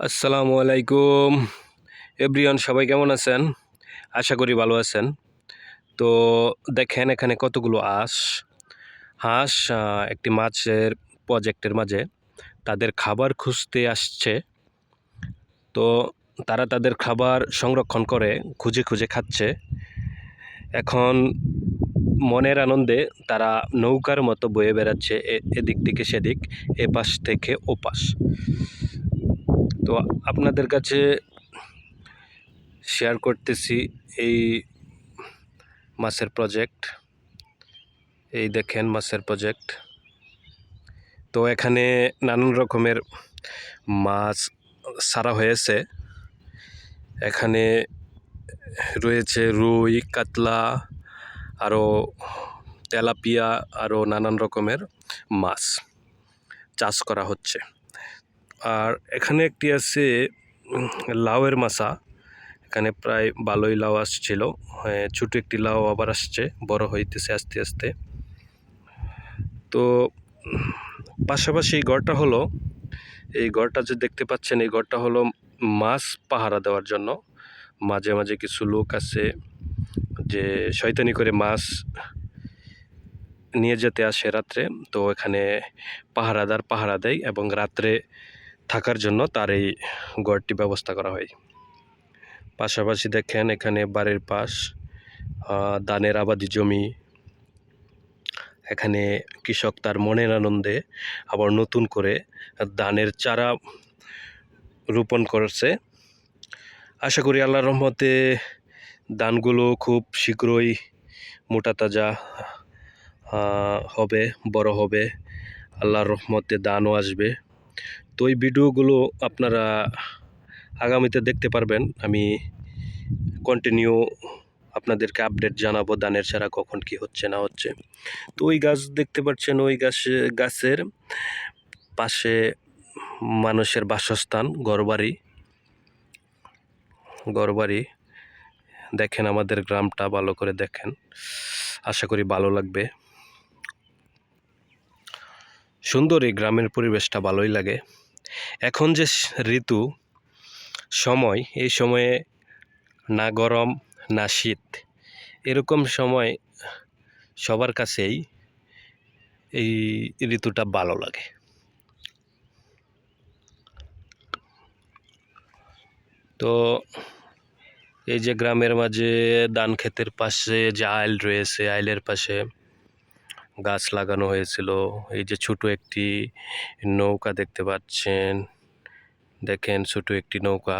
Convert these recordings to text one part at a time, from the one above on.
আসসালামু আলাইকুম এভরিওয়ান, সবাই কেমন আছেন? আশা করি ভালো আছেন। তো দেখেন এখানে কতগুলো হাঁস। হাঁস একটি মাছের, প্রজেক্টের মাঝে তাদের খাবার খুঁজতে আসছে। তো তারা তাদের খাবার সংরক্ষণ করে, খুঁজে খুঁজে খাচ্ছে। এখন মনের আনন্দে তারা নৌকার মতো বয়ে বেড়াচ্ছে এদিক থেকে সেদিক, এপাশ থেকে ও পাশ তো আপনাদের কাছে শেয়ার করতেছি এই মাছের প্রজেক্ট এই দেখেন মাছের প্রজেক্ট তো এখানে নানান রকমের মাছ সারা হয়েছে। এখানে রয়েছে রুই, কাতলা আরও তেলাপিয়া আরও নানান রকমের মাছ চাষ করা হচ্ছে। আর এখানে একটি আছে লাউয়ের মাছা। এখানে প্রায় ভালোই লাউ আসছিল। হ্যাঁ, ছোট একটি লাউ আবার আসছে বড় হইতেছে আস্তে আস্তে। তো পাশাপাশি ঘরটা হলো এই ঘরটা যে দেখতে পাচ্ছেন এই ঘরটা হলো মাছ পাহারা দেওয়ার জন্য। মাঝে মাঝে কিছু লোক আছে যে শয়তানি করে মাছ নিয়ে যেতে আসে রাত্রে। তো এখানে পাহারাদার পাহারা দেয় এবং রাত্রে থাকার জন্য তার এই ঘরটি ব্যবস্থা করা হয়। পাশাপাশি দেখেন এখানে বাড়ির পাশ ধানের আবাদি জমি, এখানে কৃষক তার মনের আনন্দে আবার নতুন করে ধানের চারা রোপণ করছে। আশা করি আল্লাহর রহমতে ধানগুলো খুব শীঘ্রই মোটা তাজা হবে, বড় হবে। আল্লাহর রহমতে ধানও আসবে। তো এই ভিডিওগুলো আপনারা আগামীতে দেখতে পারবেন। আমি কন্টিনিউ আপনাদেরকে আপডেট জানাব, ধানের ছাড়া কখন কি হচ্ছে, না হচ্ছে। তো ওই গাছ দেখতে পাচ্ছেন, ওই গাছে, গাছের পাশে মানুষের বাসস্থান, ঘরবাড়ি। ঘরবাড়ি, দেখেন আমাদের গ্রামটা, ভালো করে দেখেন। আশা করি ভালো লাগবে। সুন্দর এই গ্রামের পরিবেশটা ভালোই লাগে। এখন যে ঋতু, সময়, এই সময়ে না গরম, না শীত, এরকম সময় সবার কাছেই এই ঋতুটা ভালো লাগে। তো এই যে গ্রামের মাঝে ধান ক্ষেতের পাশে যে আইল রয়েছে, আইলের পাশে গাছ লাগানো হয়েছিল। এই যে ছোট একটি নৌকা দেখতে পাচ্ছেন। দেখেন ছোট একটি নৌকা।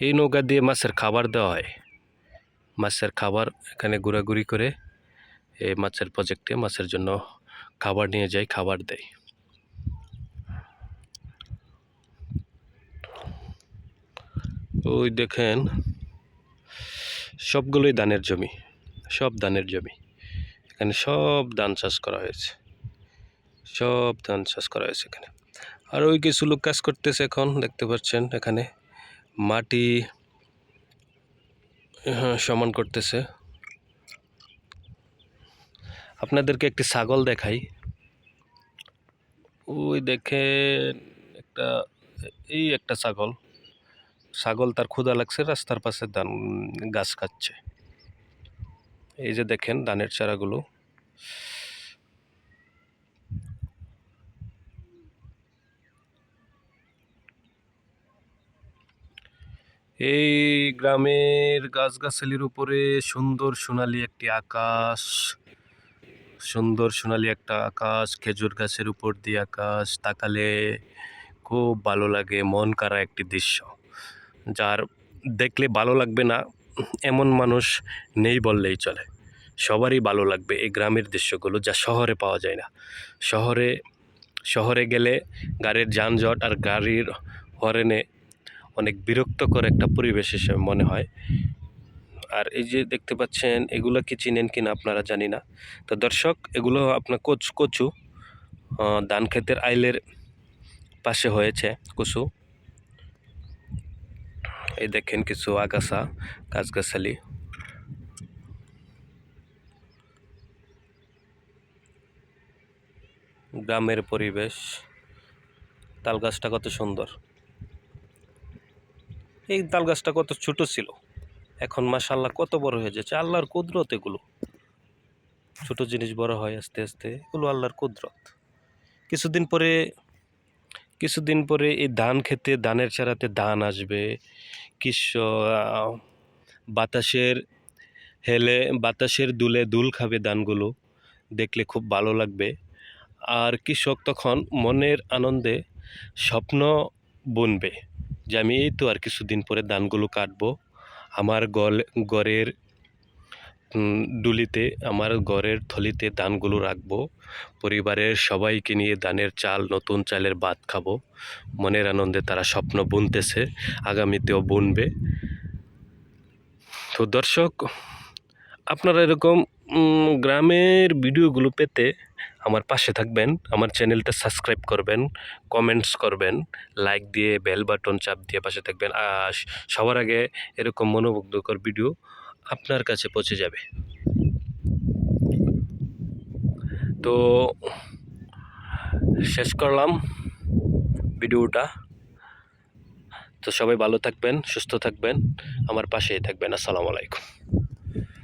এই নৌকা দিয়ে মাছের খাবার দেওয়া হয়। মাছের খাবার এখানে ঘোরাঘুরি করে এই মাছের প্রজেক্টে মাছের জন্য খাবার নিয়ে যায়, খাবার দেয়। ওই দেখেন, সবগুলোই ধানের জমি, সব ধানের জমি। এখানে সব ধান চাষ করা হয়েছে। সব ধান চাষ করা হয়েছে এখানে। আর ওই কিছু লোক কাজ করতেছে এখন দেখতে পাচ্ছেন এখানে। মাটি হ্যাঁ, সমান করতেছে। আপনাদেরকে একটি ছাগল দেখাই। ওই দেখে একটা এই একটা ছাগল। ছাগল তার ক্ষুধা লাগছে রাস্তার পাশে ধান গাছ খাচ্ছে এই যে দেখেন ধানের চারাগুলো। এই গ্রামের গাছগাছালির উপরে সুন্দর সোনালি একটি আকাশ, সুন্দর সোনালি একটা আকাশ, খেজুর গাছের উপর দিয়ে আকাশ, তাকালে খুব ভালো লাগে, মন কাড়া একটি দৃশ্য। যার দেখলে ভালো লাগবে না, এমন মানুষ নেই বললেই চলে। সবারই ভালো লাগবে এই গ্রামের দৃশ্যগুলো যা শহরে পাওয়া যায় না। শহরে শহরে গেলে গাড়ির যানজট আর গাড়ির হরেনে অনেক বিরক্তকর একটা পরিবেশ হিসেবে মনে হয়। আর এই যে দেখতে পাচ্ছেন, এগুলো কি চিনেন কিনা আপনারা জানি না। তো দর্শক, এগুলো আপনার কচু কচু ধান ক্ষেতের আইলের পাশে হয়েছে কচু। এই দেখেন কিছু আগাছা, গাছগাছালি। গ্রামের পরিবেশ, তাল গাছটা কত সুন্দর। এই তাল গাছটা কত ছোট ছিল। এখন মাশাল্লাহ কত বড় হয়ে যাচ্ছে, আল্লাহর কুদরত এগুলো। ছোট জিনিস বড় হয় আস্তে আস্তে, এগুলো আল্লাহর কুদরত। কিছুদিন পরে কিছুদিন পরে এই ধান খেতে, ধানের চারাতে ধান আসবে। কিস বাতাসের হেলে, বাতাসের দুলে দুল খাবে ধানগুলো। দেখলে খুব ভালো লাগবে। আর কৃষক তখন মনের আনন্দে স্বপ্ন বুনবে যে আমি এই তো আর কিছুদিন পরে ধানগুলো কাটবো। আমার গল, গড়ের ডুলিতে আমার ঘরের থলিতে ধানগুলো রাখব। পরিবারের সবাইকে নিয়ে ধানের চাল, নতুন চালের ভাত খাব। মনের আনন্দে তারা স্বপ্ন বুনতেছে, আগামীতেও বুনবে। তো দর্শক, আপনারা এরকম গ্রামের ভিডিওগুলো পেতে আমার পাশে থাকবেন, আমার চ্যানেলটা সাবস্ক্রাইব করবেন, কমেন্টস করবেন, লাইক দিয়ে বেল বাটন চাপ দিয়ে পাশে থাকবেন। আর সবার আগে এরকম মনোমুগ্ধকর ভিডিও আপনার কাছে পৌঁছে যাবে। তো শেষ করলাম ভিডিওটা। তো সবাই ভালো থাকবেন, সুস্থ থাকবেন, আমার পাশেই থাকবেন। আসসালামু আলাইকুম।